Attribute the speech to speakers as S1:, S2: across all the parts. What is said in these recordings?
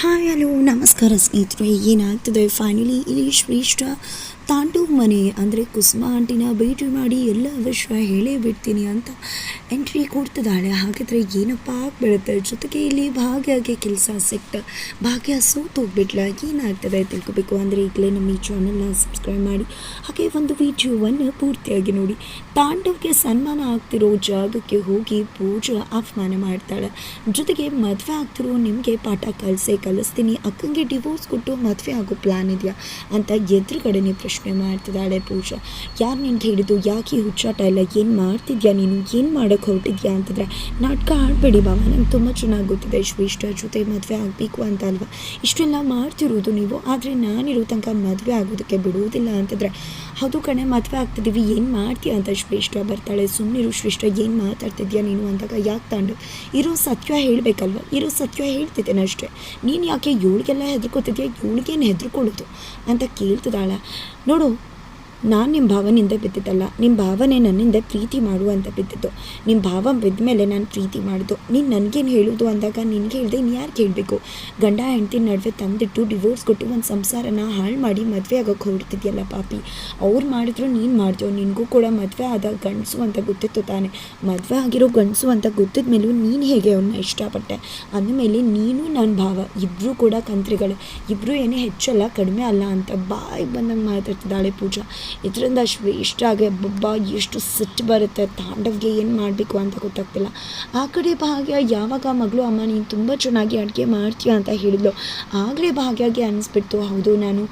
S1: Hi hello ನಮಸ್ಕಾರ ಸ್ನೇಹಿತರೆ ಏನಾಗ್ತದೆ ಫೈನಲಿ ಇಲ್ಲಿ ಶ್ರೇಷ್ಠ ತಾಂಡವ್ ಮನೆ, ಅಂದರೆ ಕುಸುಮ ಆಂಟಿನ ಭೇಟಿ ಮಾಡಿ ಎಲ್ಲ ವಿಷಯ ಹೇಳೇ ಬಿಡ್ತೀನಿ ಅಂತ ಎಂಟ್ರಿ ಕೊಡ್ತಿದ್ದಾಳೆ. ಹಾಗಿದ್ರೆ ಏನಪ್ಪ ಆಗ್ಬಿಡುತ್ತೆ? ಜೊತೆಗೆ ಇಲ್ಲಿ ಭಾಗ್ಯಗೆ ಕೆಲಸ ಸಿಕ್ತ. ಭಾಗ್ಯ ಸೋತೋಗ್ಬಿಟ್ಲ ಏನಾಗ್ತದೆ ತಿಳ್ಕೊಬೇಕು ಅಂದರೆ ಈಗಲೇ ನಮ್ಮ ಈ ಚಾನಲ್ನ ಸಬ್ಸ್ಕ್ರೈಬ್ ಮಾಡಿ. ಹಾಗೆ ಒಂದು ವಿಡಿಯೋವನ್ನು ಪೂರ್ತಿಯಾಗಿ ನೋಡಿ. ತಾಂಡವ್ಗೆ ಸನ್ಮಾನ ಆಗ್ತಿರೋ ಜಾಗಕ್ಕೆ ಹೋಗಿ ಪೂಜಾ ಆಹ್ವಾನ ಮಾಡ್ತಾಳೆ. ಜೊತೆಗೆ ಮದುವೆ ಆಗ್ತಿರೋ ನಿಮಗೆ ಪಾಠ ಕಲಿಸೇ ಕಲಿಸ್ತೀನಿ. ಅಕ್ಕಂಗೆ ಡಿವೋರ್ಸ್ ಕೊಟ್ಟು ಮದುವೆ ಆಗೋ ಪ್ಲ್ಯಾನ್ ಇದೆಯಾ? ಅಂತ ಎದುರುಗಡೆನೇ ಪ್ರಶ್ನೆ ಮಾಡ್ತಿದ್ದಾಳೆ ಪೂಜಾ. ಯಾರು ನಿನ್ಗೆ ಹೇಳಿದ್ದು ಯಾಕೆ ಈ ಹುಚ್ಚಾಟ ಇಲ್ಲ ಏನು ಮಾಡ್ತಿದ್ಯಾ ನೀನು? ಏನು ಮಾಡೋಕ್ಕೆ ಹೊರಟಿದ್ಯಾ ಅಂತಂದರೆ, ನಾಟಕ ಆಡಬೇಡಿ ಬಾಬಾ ನಂಗೆ ತುಂಬ ಚೆನ್ನಾಗಿ ಗೊತ್ತಿದೆ. ಶ್ರೇಷ್ಠ ಜೊತೆ ಮದುವೆ ಆಗಬೇಕು ಅಂತ ಅಲ್ವಾ? ಇಷ್ಟೆಲ್ಲ ಮಾಡ್ತಿರೋದು ನೀವು. ಆದರೆ ನಾನಿರೋ ತನಕ ಮದುವೆ ಆಗೋದಕ್ಕೆ ಬಿಡುವುದಿಲ್ಲ ಅಂತಂದರೆ, ಹೌದು ಕಣೆ, ಮದುವೆ ಆಗ್ತಿದ್ದೀವಿ. ಏನು ಮಾಡ್ತೀಯ ಅಂತ ಶ್ರೇಷ್ಠ ಬರ್ತಾಳೆ. ಸುಮ್ಮನಿರು ಶ್ರೇಷ್ಠ, ಏನು ಮಾತಾಡ್ತಿದ್ಯಾ ನೀನು ಅಂದಾಗ, ಯಾಕೆ ತಾಂಡು? ಇರೋ ಸತ್ಯ ಹೇಳಬೇಕಲ್ವ? ಇರೋ ಸತ್ಯ ಹೇಳ್ತಿದ್ದೇನೆ ಅಷ್ಟೇ. ನೀನು ಯಾಕೆ ಇವಳಿಗೆಲ್ಲ ಹೆದರ್ಕೋತಿದ್ಯಾ? ಇವಳಿಗೇನು ಹೆದರ್ಕೊಳ್ಳೋದು? ಅಂತ ಕೇಳ್ತಿದ್ದಾಳೆ. ನೋಡು ನಾನು ನಿಮ್ಮ ಭಾವನಿಂದ ಬಿದ್ದಿದ್ದಲ್ಲ ನಿಮ್ಮ ಭಾವನೆ ನನ್ನಿಂದ ಪ್ರೀತಿ ಮಾಡು ಅಂತ ಬಿದ್ದಿದ್ದು. ನಿಮ್ಮ ಭಾವ ಬಿದ್ದ ಮೇಲೆ ನಾನು ಪ್ರೀತಿ ಮಾಡಿದ್ದು ನೀನು ನನಗೇನು ಹೇಳೋದು ಅಂದಾಗ ನಿನಗೆ ಹೇಳಿದೆ ಇನ್ನು ಯಾರು ಕೇಳಬೇಕು? ಗಂಡ, ಹೆಂಡತಿ ನಡುವೆ ತಂದಿಟ್ಟು ಡಿವೋರ್ಸ್ ಕೊಟ್ಟು ಒಂದು ಸಂಸಾರನ ಹಾಳು ಮಾಡಿ ಮದುವೆ ಆಗೋಕ್ಕೆ ಹೊರಡ್ತಿದ್ಯಲ್ಲ ಪಾಪಿ. ಅವ್ರು ಮಾಡಿದ್ರು ನೀನು ಮಾಡ್ತೀವೋ ನಿನಗೂ ಕೂಡ ಮದುವೆ ಆದ ಗಂಡಸು ಅಂತ ಗೊತ್ತಿತ್ತು ತಾನೆ. ಮದುವೆ ಆಗಿರೋ ಗಂಡಸು ಅಂತ ಗೊತ್ತಿದ ಮೇಲೂ ನೀನು ಹೇಗೆ ಅವನ್ನ ಇಷ್ಟಪಟ್ಟೆ? ಅಂದಮೇಲೆ ನೀನು ನನ್ನ ಭಾವ. ಇಬ್ಬರೂ ಕೂಡ ಕಂತ್ರಿಗಳು. ಇಬ್ಬರೂ ಏನೇ ಹೆಚ್ಚಲ್ಲ, ಕಡಿಮೆ ಅಲ್ಲ ಅಂತ ಬಾಯಿ ಬಂದಂಗೆ ಮಾತಾಡ್ತಿದ್ದಾಳೆ ಪೂಜಾ. ಇದರಿಂದ ಇಷ್ಟ ಆಗಿ ಬಬ್ಬ ಎಷ್ಟು ಸಿಟ್ಟು ಬರುತ್ತೆ, ತಾಂಡವ್ಗೆ ಏನು ಮಾಡಬೇಕು ಅಂತ ಗೊತ್ತಾಗ್ತಿಲ್ಲ. ಆ ಕಡೆ ಭಾಗ್ಯ, ಯಾವಾಗ ಮಗಳು, ಅಮ್ಮ, ನೀನು ತುಂಬ ಚೆನ್ನಾಗಿ ಅಡುಗೆ ಮಾಡ್ತೀಯ? ಅಂತ ಹೇಳಿದ್ಲು. ಆಗಲೇ ಭಾಗ್ಯಗೆ ಅನ್ನಿಸ್ಬಿಡ್ತು ಹೌದು, ನಾನು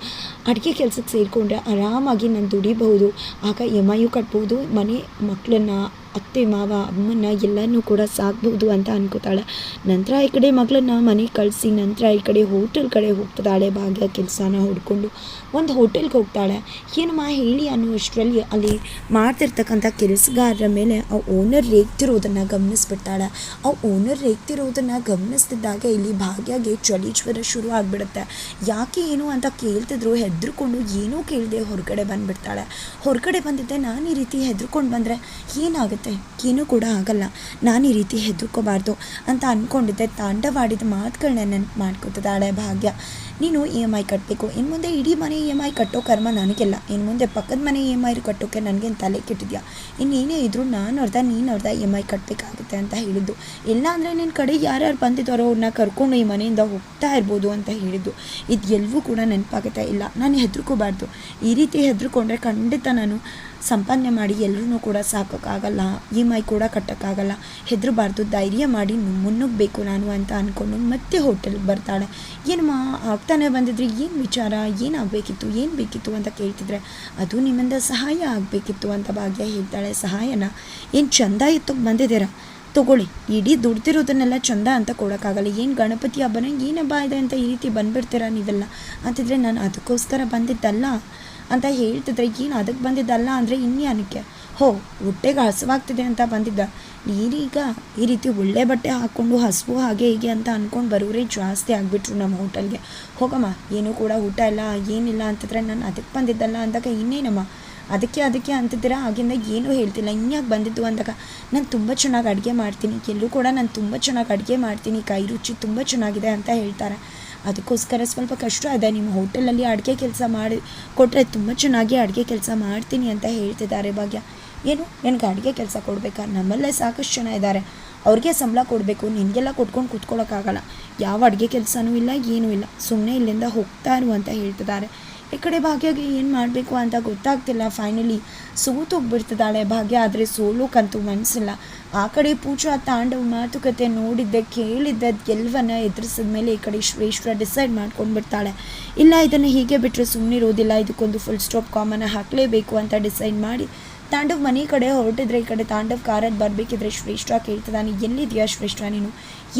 S1: ಅಡುಗೆ ಕೆಲಸಕ್ಕೆ ಸೇರಿಕೊಂಡ್ರೆ ಆರಾಮಾಗಿ ನಾನು ದುಡಿಬಹುದು. ಆಗ ಎಂ ಐಯು ಕಟ್ಬೋದು, ಮನೆ ಮಕ್ಕಳನ್ನ ಅತ್ತೆ, ಮಾವ, ಅಮ್ಮನ ಎಲ್ಲನೂ ಕೂಡ ಸಾಕ್ಬೋದು ಅಂತ ಅನ್ಕೋತಾಳೆ. ನಂತರ ಈ ಕಡೆ ಮಗಳನ್ನ ಮನೆಗೆ ಕಳಿಸಿ, ನಂತರ ಈ ಕಡೆ ಹೋಟೆಲ್ ಕಡೆ ಹೋಗ್ತಾಳೆ, ಭಾಗ್ಯ ಕೆಲಸನ ಹುಡ್ಕೊಂಡು. ಒಂದು ಹೋಟೆಲ್ಗೆ ಹೋಗ್ತಾಳೆ. ಏನಮ್ಮ ಹೇಳಿ ಅನ್ನುವಷ್ಟರಲ್ಲಿ ಅಲ್ಲಿ ಮಾಡ್ತಿರ್ತಕ್ಕಂಥ ಕೆಲಸಗಾರರ ಮೇಲೆ ಆ ಓನರ್ ರೇಗ್ತಿರೋದನ್ನು ಗಮನಿಸ್ಬಿಡ್ತಾಳೆ. ಆ ಓನರ್ ರೇಗ್ತಿರೋದನ್ನು ಗಮನಿಸ್ತಿದ್ದಾಗ ಇಲ್ಲಿ ಭಾಗ್ಯಗೆ ಚಳಿ ಜ್ವರ ಶುರು ಆಗಿಬಿಡುತ್ತೆ. ಯಾಕೆ ಏನು ಅಂತ ಕೇಳ್ತಿದ್ರು, ಹೆದರ್ಕೊಂಡು ಏನೂ ಕೇಳದೆ ಹೊರಗಡೆ ಬಂದುಬಿಡ್ತಾಳೆ. ಹೊರಗಡೆ ಬಂದಿದ್ದೆ ನಾನು ಈ ರೀತಿ ಹೆದರ್ಕೊಂಡು ಬಂದರೆ ಏನಾಗುತ್ತೆ? ಏನೂ ಕೂಡ ಆಗಲ್ಲ. ನಾನು ಈ ರೀತಿ ಹೆದರ್ಕೋಬಾರ್ದು ಅಂತ ಅಂದ್ಕೊಂಡಿದ್ದೆ ತಾಂಡವಾಡಿದ ಮಾತುಗಳನ್ನ ನೆನಪು ಮಾಡ್ಕೊತಿದ್ದಾಳೆ ಭಾಗ್ಯ. ನೀನು ಇ ಎಂ ಐ ಕಟ್ಟಬೇಕು ಇನ್ನು ಮುಂದೆ ಇಡೀ ಮನೆ ಇ ಎಂ ಐ ಕಟ್ಟೋ ಕರ್ಮ ನನಗೆಲ್ಲ. ಇನ್ನು ಮುಂದೆ ಪಕ್ಕದ ಮನೆ ಇ ಎಂ ಐ ಕಟ್ಟೋಕ್ಕೆ ನನಗೇನು ತಲೆ ಕೆಟ್ಟಿದ್ಯಾ? ಇನ್ನೇನೇ ಇದ್ದರೂ ನಾನು ಅರ್ಧ ನೀನು ಅರ್ಧ ಇ ಎಂ ಐ ಕಟ್ಟಬೇಕಾಗುತ್ತೆ ಅಂತ ಹೇಳಿದ್ದು. ಇಲ್ಲ ಅಂದರೆ ನಿನ್ನ ಕಡೆ ಯಾರ್ಯಾರು ಬಂದಿದ್ದಾರೋ ಅವ್ರನ್ನ ಕರ್ಕೊಂಡು ಈ ಮನೆಯಿಂದ ಹೋಗ್ತಾ ಇರ್ಬೋದು ಅಂತ ಹೇಳಿದ್ದು. ಇದು ಎಲ್ಲವೂ ಕೂಡ ನೆನಪಾಗುತ್ತೆ. ಇಲ್ಲ, ನಾನು ಹೆದರ್ಕೋಬಾರ್ದು. ಈ ರೀತಿ ಹೆದರ್ಕೊಂಡ್ರೆ ಖಂಡಿತ ನಾನು ಸಂಪಾದನೆ ಮಾಡಿ ಎಲ್ಲರೂ ಕೂಡ ಸಾಕೋಕ್ಕಾಗಲ್ಲ ಇ ಎಂ ಐ ಕೂಡ ಕಟ್ಟೋಕ್ಕಾಗಲ್ಲ. ಹೆದರಬಾರ್ದು ಧೈರ್ಯ ಮಾಡಿ ಮುನ್ನುಗ್ಗಬೇಕು ನಾನು ಅಂತ ಅಂದ್ಕೊಂಡು ಮತ್ತೆ ಹೋಟೆಲ್ಗೆ ಬರ್ತಾಳೆ. ಏನಮ್ಮ, ಆಗ್ತಾನೆ ಬಂದಿದ್ರೆ, ಏನು ವಿಚಾರ ಏನಾಗಬೇಕಿತ್ತು ಏನು ಬೇಕಿತ್ತು ಅಂತ ಕೇಳ್ತಿದ್ರೆ, ಅದು ನಿಮ್ಮಿಂದ ಸಹಾಯ ಆಗಬೇಕಿತ್ತು ಅಂತ ಭಾಗ್ಯ ಹೇಳ್ತಾಳೆ ಸಹಾಯನ. ಏನು ಚಂದ ಎತ್ತಕ್ಕೆ ಬಂದಿದ್ದೀರಾ? ತಗೊಳ್ಳಿ, ಇಡೀ ದುಡ್ದಿರೋದನ್ನೆಲ್ಲ ಚಂದ ಅಂತ ಕೊಡೋಕ್ಕಾಗಲ್ಲ. ಏನು ಗಣಪತಿ ಹಬ್ಬನ, ಏನು ಹಬ್ಬ ಇದೆ ಅಂತ ಈ ರೀತಿ ಬಂದುಬಿಡ್ತೀರಾ ನೀವೆಲ್ಲ? ಅಂತಿದ್ರೆ, ನಾನು ಅದಕ್ಕೋಸ್ಕರ ಬಂದಿದ್ದಲ್ಲ. ಅಂತ ಹೇಳ್ತಿದ್ರೆ ಏನು ಅದಕ್ಕೆ ಬಂದಿದ್ದಲ್ಲ ಅಂದರೆ ಇನ್ಯಾನಕ್ಕೆ ಹೋ, ಹೊಟ್ಟೆಗೆ ಹಸುವಾಗ್ತಿದೆ ಅಂತ ಬಂದಿದ್ದ. ನೀರೀಗ ಈ ರೀತಿ ಒಳ್ಳೆ ಬಟ್ಟೆ ಹಾಕ್ಕೊಂಡು ಹಸುವು ಹಾಗೆ ಹೀಗೆ ಅಂತ ಅಂದ್ಕೊಂಡು ಬರೋರೇ ಜಾಸ್ತಿ ಆಗಿಬಿಟ್ರು ನಮ್ಮ ಹೋಟೆಲ್ಗೆ. ಹೋಗಮ್ಮ, ಏನೂ ಕೂಡ ಊಟ ಇಲ್ಲ, ಏನಿಲ್ಲ ಅಂತಂದರೆ ನಾನು ಅದಕ್ಕೆ ಬಂದಿದ್ದಲ್ಲ ಅಂದಾಗ ಇನ್ನೇನಮ್ಮ? ಅದಕ್ಕೆ ಅದಕ್ಕೆ ಅಂತಿದ್ದೀರಾ? ಆಗಿಂದ ಏನೂ ಹೇಳ್ತಿಲ್ಲ. ಇನ್ಯಾಕೆ ಬಂದಿದ್ದು ಅಂದಾಗ, ನಾನು ತುಂಬ ಚೆನ್ನಾಗಿ ಅಡುಗೆ ಮಾಡ್ತೀನಿ. ಎಲ್ಲೂ ಕೂಡ ನಾನು ತುಂಬ ಚೆನ್ನಾಗಿ ಅಡುಗೆ ಮಾಡ್ತೀನಿ. ಕೈ ರುಚಿ ತುಂಬ ಚೆನ್ನಾಗಿದೆ ಅಂತ ಹೇಳ್ತಾರೆ. ಅದಕ್ಕೋಸ್ಕರ ಸ್ವಲ್ಪ ಕಷ್ಟ ಇದೆ. ನಿಮ್ಮ ಹೋಟೆಲಲ್ಲಿ ಅಡುಗೆ ಕೆಲಸ ಮಾಡಿ ಕೊಟ್ಟರೆ ತುಂಬ ಚೆನ್ನಾಗಿ ಅಡುಗೆ ಕೆಲಸ ಮಾಡ್ತೀನಿ ಅಂತ ಹೇಳ್ತಿದ್ದಾರೆ ಭಾಗ್ಯ. ಏನು? ನನಗೆ ಅಡುಗೆ ಕೆಲಸ ಕೊಡಬೇಕಾ? ನಮ್ಮಲ್ಲೇ ಸಾಕಷ್ಟು ಜನ ಇದ್ದಾರೆ. ಅವ್ರಿಗೆ ಸಂಬಳ ಕೊಡಬೇಕು. ನಿನಗೆಲ್ಲ ಕೊಟ್ಕೊಂಡು ಕೂತ್ಕೊಳ್ಳೋಕ್ಕಾಗಲ್ಲ ಯಾವ ಅಡುಗೆ ಕೆಲಸನೂ ಇಲ್ಲ, ಏನೂ ಇಲ್ಲ. ಸುಮ್ಮನೆ ಇಲ್ಲಿಂದ ಹೋಗ್ತಾರು ಅಂತ ಹೇಳ್ತಿದ್ದಾರೆ. ಈ ಕಡೆ ಭಾಗ್ಯಗೆ ಏನು ಮಾಡಬೇಕು ಅಂತ ಗೊತ್ತಾಗ್ತಿಲ್ಲ. ಫೈನಲಿ ಸೋತೋಗ್ಬಿಡ್ತಿದ್ದಾಳೆ ಭಾಗ್ಯ. ಆದರೆ ಸೋಲೋಕ್ಕಂತೂ ಮನಸ್ಸಿಲ್ಲ ಆ ಕಡೆ ಪೂಜಾ ತಾಂಡವ್ ಮಾತುಕತೆ ನೋಡಿದ್ದೆ, ಕೇಳಿದ್ದೆ ಎಲ್ಲವನ್ನ ಎದುರಿಸಿದ ಮೇಲೆ ಈ ಕಡೆ ಶ್ರೇಷ್ಠ ಡಿಸೈಡ್ ಮಾಡ್ಕೊಂಡ್ಬಿಡ್ತಾಳೆ ಇಲ್ಲ, ಇದನ್ನು ಹೀಗೆ ಬಿಟ್ಟರೆ ಸುಮ್ಮನಿರೋದಿಲ್ಲ ಇದಕ್ಕೊಂದು ಫುಲ್ ಸ್ಟಾಪ್ ಕಾಮನ್ ಹಾಕಲೇಬೇಕು ಅಂತ ಡಿಸೈಡ್ ಮಾಡಿ ತಾಂಡವ್ ಮನೆ ಕಡೆ ಹೊರಟಿದ್ರೆ ಈ ಕಡೆ ತಾಂಡವ್ ಕಾರಲ್ಲಿ ಬರಬೇಕಿದ್ರೆ ಶ್ರೇಷ್ಠ ಕೇಳ್ತಿದ್ದಾನೆ. ಎಲ್ಲಿದೆಯಾ ಶ್ರೇಷ್ಠ ನೀನು?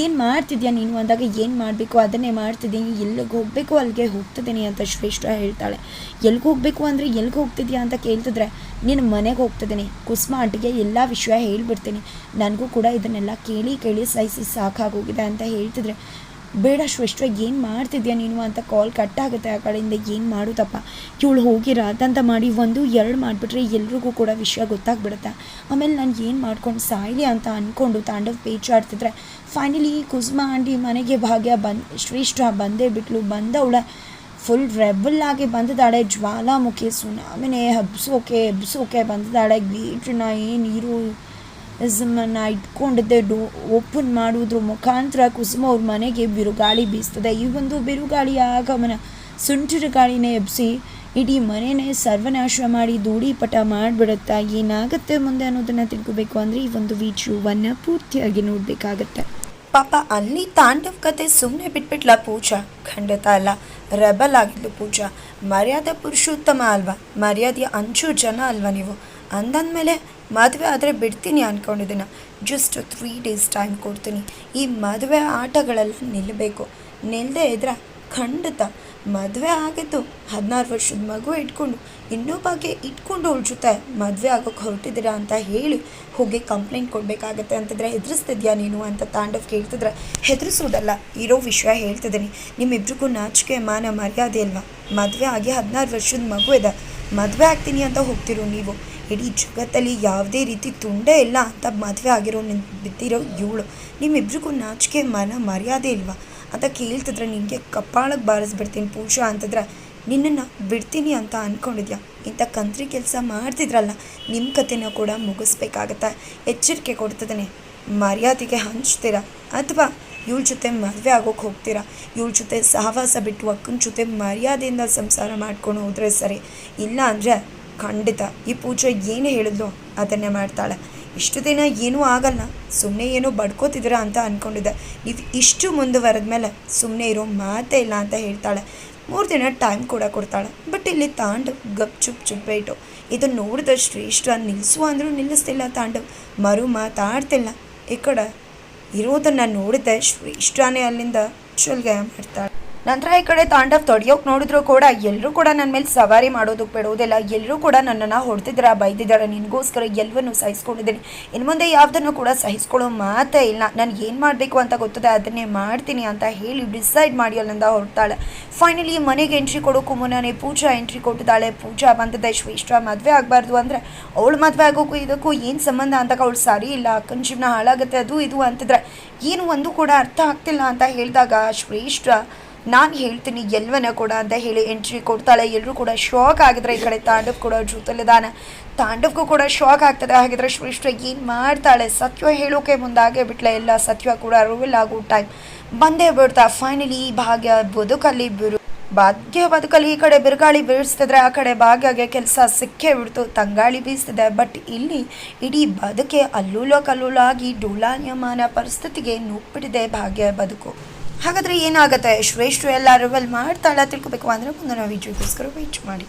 S1: ಏನು ಮಾಡ್ತಿದ್ಯಾ ನೀನು ಅಂದಾಗ ಏನು ಮಾಡಬೇಕು? ಅದನ್ನೇ ಮಾಡ್ತಿದ್ದೀನಿ. ಎಲ್ಲಿಗೆ ಹೋಗಬೇಕು? ಅಲ್ಲಿಗೆ ಹೋಗ್ತಿದ್ದೀನಿ ಅಂತ ಶ್ರೇಷ್ಠ ಹೇಳ್ತಾಳೆ. ಎಲ್ಲಿಗೆ ಹೋಗಬೇಕು ಅಂದರೆ ಎಲ್ಲಿಗೆ ಹೋಗ್ತಿದ್ಯಾ ಅಂತ ಕೇಳ್ತಿದ್ರೆ ನೀನು ಮನೆಗೆ ಹೋಗ್ತಿದ್ದೀನಿ. ಕುಸುಮ ಆಂಟಿಗೆ ಎಲ್ಲ ವಿಷಯ ಹೇಳ್ಬಿಡ್ತೀನಿ. ನನಗೂ ಕೂಡ ಇದನ್ನೆಲ್ಲ ಕೇಳಿ ಕೇಳಿ ಸಹಿಸಿ ಸಾಕಾಗೋಗಿದೆ ಅಂತ ಹೇಳ್ತಿದ್ರೆ ಬೇಡ ಶ್ರೇಷ್ಠ, ಏನು ಮಾಡ್ತಿದ್ಯಾ ನೀನು ಅಂತ ಕಾಲ್ ಕಟ್ ಆಗುತ್ತೆ ಆ ಕಡೆಯಿಂದ, ಏನು ಮಾಡೋದಪ್ಪ? ಇವಳು ಹೋಗಿ ರಾದಂತ ಮಾಡಿ ಒಂದು, ಎರಡು ಮಾಡಿಬಿಟ್ರೆ ಎಲ್ರಿಗೂ ಕೂಡ ವಿಷಯ ಗೊತ್ತಾಗ್ಬಿಡುತ್ತೆ? ಆಮೇಲೆ ನಾನು ಏನು ಮಾಡ್ಕೊಂಡು ಸಾಯಲಿ ಅಂತ ಅಂದ್ಕೊಂಡು ತಾಂಡವ್ ಪೇಚಾಡ್ತಿದ್ರೆ ಫೈನಲಿ ಕುಸುಮ ಆಂಟಿ ಮನೆಗೆ ಭಾಗ್ಯ ಬಂದು, ಶ್ರೇಷ್ಠ ಬಂದೇ ಬಿಟ್ಲು. ಬಂದವಳೆ ಫುಲ್ ರೆಬಲ್ ಆಗಿ ಬಂದಿದ್ದಾಳೆ, ಜ್ವಾಲಾಮುಖಿ ಸುನಾಮಿನೇ ಹಬ್ಸೋಕೆ ಎಬ್ಸೋಕೆ ಬಂದಿದ್ದಾಳೆ. ಗೀಟ್ರಿನ ಏನು ನೀರು? ಇಸಮನ್ನ ಇಟ್ಕೊಂಡಿದ್ದೆ, ಡೋ ಓಪನ್ ಮಾಡುವುದ್ರ ಮುಖಾಂತರ ಕುಸುಮ ಅವ್ರ ಮನೆಗೆ ಬಿರುಗಾಳಿ ಬೀಸ್ತದೆ. ಈ ಒಂದು ಬಿರುಗಾಳಿ ಆಗಮನ ಸುಂಟರ ಗಾಳಿನೇ ಎಬ್ಸಿ ಇಡೀ ಮನೆನೇ ಸರ್ವನಾಶ ಮಾಡಿ ಧೂಳಿಪಟ ಮಾಡಿಬಿಡುತ್ತಾ ಏನಾಗುತ್ತೆ ಮುಂದೆ ಅನ್ನೋದನ್ನು ತಿಳ್ಕೊಬೇಕು ಅಂದರೆ ಈ ಒಂದು ವಿಡಿಯೋವನ್ನು ಪೂರ್ತಿಯಾಗಿ ನೋಡಬೇಕಾಗತ್ತೆ.
S2: ಪಾಪ ಅಲ್ಲಿ ತಾಂಡವ್ ಕತೆ ಸುಮ್ಮನೆ ಬಿಟ್ಬಿಟ್ಲ ಪೂಜಾ. ಖಂಡಿತ ಅಲ್ಲ, ರೆಬಲ್ ಆಗಿದ್ಲು ಪೂಜಾ. ಮರ್ಯಾದೆ ಪುರುಷೋತ್ತಮ ಅಲ್ವಾ? ಮರ್ಯಾದೆಯ ಅಂಚು ಜನ ಅಲ್ವಾ ನೀವು? ಅಂದಂದಮೇಲೆ ಮದುವೆ ಆದರೆ ಬಿಡ್ತೀನಿ ಅಂದ್ಕೊಂಡಿದ್ದೀನ ಜಸ್ಟ್ ತ್ರೀ ಡೇಸ್ ಟೈಮ್ ಕೊಡ್ತೀನಿ. ಈ ಮದುವೆ ಆಟಗಳೆಲ್ಲ ನಿಲ್ಲಬೇಕು ನಿಲ್ಲದೆ ಇದ್ರೆ ಖಂಡಿತ ಮದುವೆ ಆಗಿದ್ದು ಹದಿನಾರು ವರ್ಷದ ಮಗು ಇಟ್ಕೊಂಡು ಇನ್ನೊಬ್ಬಗೆ ಇಟ್ಕೊಂಡು ಅವಳ ಜೊತೆ ಮದುವೆ ಆಗೋಕ್ಕೆ ಹೊರಟಿದ್ದೀರಾ ಅಂತ ಹೇಳಿ ಹೋಗಿ ಕಂಪ್ಲೇಂಟ್ ಕೊಡಬೇಕಾಗತ್ತೆ ಅಂತಂದರೆ ಹೆದರಿಸ್ತಿದ್ಯಾ ನೀನು? ಅಂತ ತಾಂಡವ್ ಕೇಳ್ತಿದ್ರೆ ಹೆದರಿಸೋದಲ್ಲ ಇರೋ ವಿಷಯ ಹೇಳ್ತಿದ್ದೀನಿ. ನಿಮ್ಮಿಬ್ರಿಗೂ ನಾಚಿಕೆ, ಮಾನ, ಮರ್ಯಾದೆ ಅಲ್ವಾ? ಮದುವೆ ಆಗಿ ಹದಿನಾರು ವರ್ಷದ ಮಗು ಇದೆ. ಮದುವೆ ಆಗ್ತೀನಿ ಅಂತ ಹೋಗ್ತಿರು ನೀವು. ಇಡೀ ಜಗತ್ತಲ್ಲಿ ಯಾವುದೇ ರೀತಿ ತುಂಡೇ ಇಲ್ಲ ಅಂತ ಮದುವೆ ಆಗಿರೋ ಬಿದ್ದಿರೋ ಇವಳು. ನಿಮ್ಮಿಬ್ರಿಗೂ ನಾಚಿಕೆ, ಮನ ಮರ್ಯಾದೆ ಇಲ್ವಾ? ಅಂತ ಕೇಳ್ತಿದ್ರೆ ನಿನಗೆ ಕಪ್ಪಾಳಕ್ಕೆ ಬಾರಿಸ್ಬಿಡ್ತೀನಿ ಪೂಜಾ ಅಂತಂದ್ರೆ, ನಿನ್ನನ್ನು ಬಿಡ್ತೀನಿ ಅಂತ ಅಂದ್ಕೊಂಡಿದ್ಯಾ ಇಂಥ ಕಂತ್ರಿ ಕೆಲಸ ಮಾಡ್ತಿದ್ರಲ್ಲ ನಿಮ್ಮ ಕಥೆನ ಕೂಡ ಮುಗಿಸ್ಬೇಕಾಗತ್ತೆ. ಎಚ್ಚರಿಕೆ ಕೊಡ್ತಿದ್ದಾನೆ. ಮರ್ಯಾದೆಗೆ ಹಂಚ್ತೀರಾ? ಅಥವಾ ಇವಳ ಜೊತೆ ಮದುವೆ ಆಗೋಕೆ ಹೋಗ್ತೀರಾ? ಇವಳ ಜೊತೆ ಸಹವಾಸ ಬಿಟ್ಟು ಅಕ್ಕನ ಜೊತೆ ಮರ್ಯಾದೆಯಿಂದ ಸಂಸಾರ ಮಾಡ್ಕೊಂಡು ಹೋದರೆ ಸರಿ. ಇಲ್ಲ ಅಂದರೆ ಖಂಡಿತ ಈ ಪೂಜೆ ಏನು ಹೇಳಿದ್ಲು ಅದನ್ನೇ ಮಾಡ್ತಾಳೆ. ಇಷ್ಟು ದಿನ ಏನೂ ಆಗಲ್ಲ ಸುಮ್ಮನೆ ಏನೋ ಬಡ್ಕೋತಿದ್ದೀರಾ ಅಂತ ಅಂದ್ಕೊಂಡಿದ್ದೆ ನೀವು ಇಷ್ಟು ಮುಂದುವರೆದ ಮೇಲೆ ಸುಮ್ಮನೆ ಇರೋ ಮಾತೇ ಇಲ್ಲ ಅಂತ ಹೇಳ್ತಾಳೆ. ಮೂರು ದಿನ ಟೈಮ್ ಕೂಡ ಕೊಡ್ತಾಳೆ. ಬಟ್ ಇಲ್ಲಿ ತಾಂಡು ಗಪ್ ಚುಪ್ ಚುಪ್ಪೇಟು ಇದು ನೋಡಿದ ಶ್ರೇಷ್ಠ ನಿಲ್ಲಿಸು ಅಂದರೂ ನಿಲ್ಲಿಸ್ತಿಲ್ಲ ತಾಂಡು. ಮರು ಮಾತಾಡ್ತಿಲ್ಲ. ಈ ಕಡೆ ಇರೋದನ್ನು ನೋಡಿದೆ ಶ್ರೇಷ್ಠನೇ ಅಲ್ಲಿಂದ ಚುಲ್ಗೆ ಮಾಡ್ತಾಳೆ. ನಂತರ ಈ ಕಡೆ ತಾಂಡವ್ ತೊಡೆಯೋಕೆ ನೋಡಿದ್ರು ಕೂಡ ಎಲ್ಲರೂ ಕೂಡ ನನ್ನ ಮೇಲೆ ಸವಾರಿ ಮಾಡೋದಕ್ಕೆ ಬಿಡುವುದಿಲ್ಲ. ಎಲ್ಲರೂ ಕೂಡ ನನ್ನನ್ನು ಹೊಡೆದಿದ್ದಾರೆ ಬೈದಿದ್ದಾರೆ? ನಿನಗೋಸ್ಕರ ಎಲ್ಲವನ್ನು ಸಹಿಸ್ಕೊಂಡಿದ್ದೀನಿ. ಇನ್ನು ಮುಂದೆ ಯಾವುದನ್ನು ಕೂಡ ಸಹಿಸ್ಕೊಳ್ಳೋ ಮಾತೇ ಇಲ್ಲ. ನಾನು ಏನು ಮಾಡಬೇಕು ಅಂತ ಗೊತ್ತದೆ, ಅದನ್ನೇ ಮಾಡ್ತೀನಿ ಅಂತ ಹೇಳಿ ಡಿಸೈಡ್ ಮಾಡಿ ಅಲ್ಲಿಂದ ಹೊರಡ್ತಾಳೆ ಫೈನಲಿ ಮನೆಗೆ ಎಂಟ್ರಿ ಕೊಡೋಕ್ಕೂ ಮುನ್ನನೇ ಪೂಜಾ ಎಂಟ್ರಿ ಕೊಟ್ಟಿದ್ದಾಳೆ. ಪೂಜಾ ಬಂದದೆ. ಶ್ರೇಷ್ಠ ಮದುವೆ ಆಗಬಾರ್ದು ಅಂದರೆ ಅವಳು ಮದುವೆ ಆಗೋಕ್ಕೂ ಇದಕ್ಕೂ ಏನು ಸಂಬಂಧ ಅಂತ ಅವಳು ಸರಿ ಇಲ್ಲ. ಅಕ್ಕನ ಜೀವನ ಹಾಳಾಗುತ್ತೆ, ಅದು ಇದು ಅಂತಿದ್ರೆ ಏನು ಒಂದು ಕೂಡ ಅರ್ಥ ಆಗ್ತಿಲ್ಲ ಅಂತ ಹೇಳಿದಾಗ ಶ್ರೇಷ್ಠ ನಾನು ಹೇಳ್ತೀನಿ, ಎಲ್ವನ ಕೂಡ ಅಂತ ಹೇಳಿ ಎಂಟ್ರಿ ಕೊಡ್ತಾಳೆ. ಎಲ್ಲರೂ ಕೂಡ ಶಾಕ್ ಆಗಿದ್ರೆ ಈ ಕಡೆ ತಾಂಡವ್ ಕೂಡ ಜೊತೆಲಿದ್ದಾನೆ ತಾಂಡವ್ಗೂ ಕೂಡ ಶಾಕ್ ಆಗ್ತದೆ. ಹಾಗಿದ್ರೆ ಶ್ರೇಷ್ಠ ಏನು ಮಾಡ್ತಾಳೆ? ಸತ್ಯ ಹೇಳೋಕೆ ಮುಂದಾಗೆ ಬಿಟ್ಲೆ ಎಲ್ಲ. ಸತ್ಯ ಕೂಡ ರಿವೀಲ್ ಆಗೋ ಟೈಮ್ ಬಂದೇ ಬಿಡ್ತಾ. ಫೈನಲಿ ಭಾಗ್ಯ ಬದುಕಲ್ಲಿ ಬಿರು ಭಾಗ್ಯ ಬದುಕಲ್ಲಿ ಈ ಕಡೆ ಬಿರುಗಾಳಿ ಬೀಳಿಸ್ತಿದ್ರೆ ಆ ಕಡೆ ಭಾಗ್ಯಗೆ ಕೆಲಸ ಸಿಕ್ಕೇ ಬಿಡ್ತು. ತಂಗಾಳಿ ಬೀಸ್ತಿದೆ ಬಟ್ ಇಲ್ಲಿ ಇಡೀ ಬದುಕೆ ಅಲ್ಲೂಲ ಕಲ್ಲೂಲಾಗಿ ಡೋಲಾಯಮಾನ ಪರಿಸ್ಥಿತಿಗೆ ನೂಪಿಡಿದೆ ಭಾಗ್ಯ ಬದುಕು. ಹಾಗಾದ್ರೆ ಏನಾಗುತ್ತೆ? ಶ್ರೇಷ್ಠ ಎಲ್ಲ ರಿವಲ್ ಮಾಡ್ತಾಳ ತಿಳ್ಕೊಬೇಕು ಅಂದ್ರೆ ಮುಂದಿನ ವಿಡಿಯೋಗೋಸ್ಕರ ವೆಯ್ಟ್ ಮಾಡಿ.